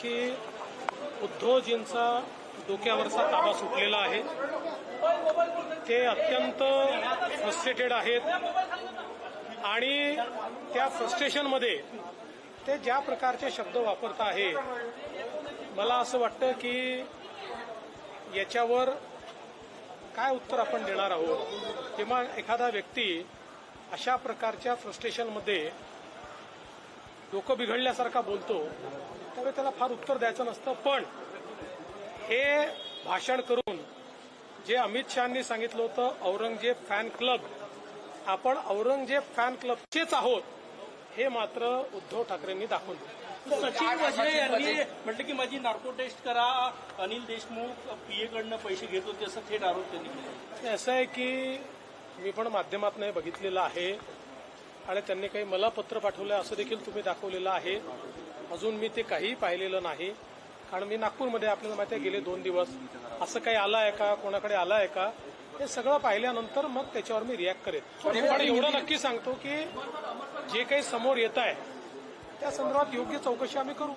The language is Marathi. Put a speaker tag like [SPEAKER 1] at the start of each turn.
[SPEAKER 1] की उद्धवजींचा डोक्यावरचा ताबा सुटलेला आहे. ते अत्यंत फ्रस्ट्रेटेड आहेत. आणि त्या फ्रस्ट्रेशनमध्ये ते ज्या प्रकारचे शब्द वापरत आहे मला असं वाटतं की याच्यावर काय उत्तर आपण देणार आहोत? किंवा एखादा व्यक्ती अशा प्रकारच्या फ्रस्ट्रेशनमध्ये डोकं बिघडल्यासारखा बोलतो त्यावेळी त्याला फार उत्तर द्यायचं नसतं पण हे भाषण करून जे अमित शहानी सांगितलं होतं औरंगजेब फॅन क्लब आपण औरंगजेब फॅन क्लबचेच आहोत हे मात्र उद्धव ठाकरेंनी दाखवून
[SPEAKER 2] सचिन वाझे यांनी म्हटलं की माझी नार्को टेस्ट करा अनिल देशमुख पीएकडनं पैसे घेत होते असं थेट आरोप त्यांनी केला.
[SPEAKER 1] असं आहे की मी पण माध्यमातून बघितलेलं आहे. आणि त्यांनी काही मला पत्र पाठवलं असं देखील तुम्ही दाखवलेलं आहे. अजून मी ते काहीही पाहिलेलं नाही. कारण मी नागपूरमध्ये आपल्याला माहिती आहे गेले दोन दिवस. असं काही आलं आहे का? कोणाकडे आलं आहे का? हे सगळं पाहिल्यानंतर मग त्याच्यावर मी रिॲक्ट करेन. पण एवढं नक्की सांगतो की जे काही समोर येत आहे त्या संदर्भात योग्य चौकशी आम्ही करू.